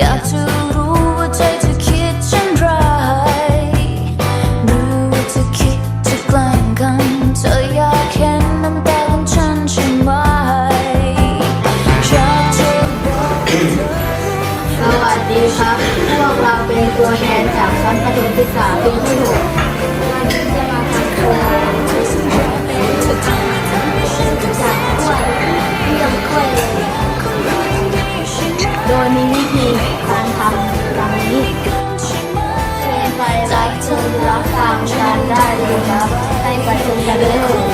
ตัสวัสดีครับ พวกเราเป็นตัวแทนจากชั้นประถมศึกษาปีที่หกที่จะมา เชิญไปรับ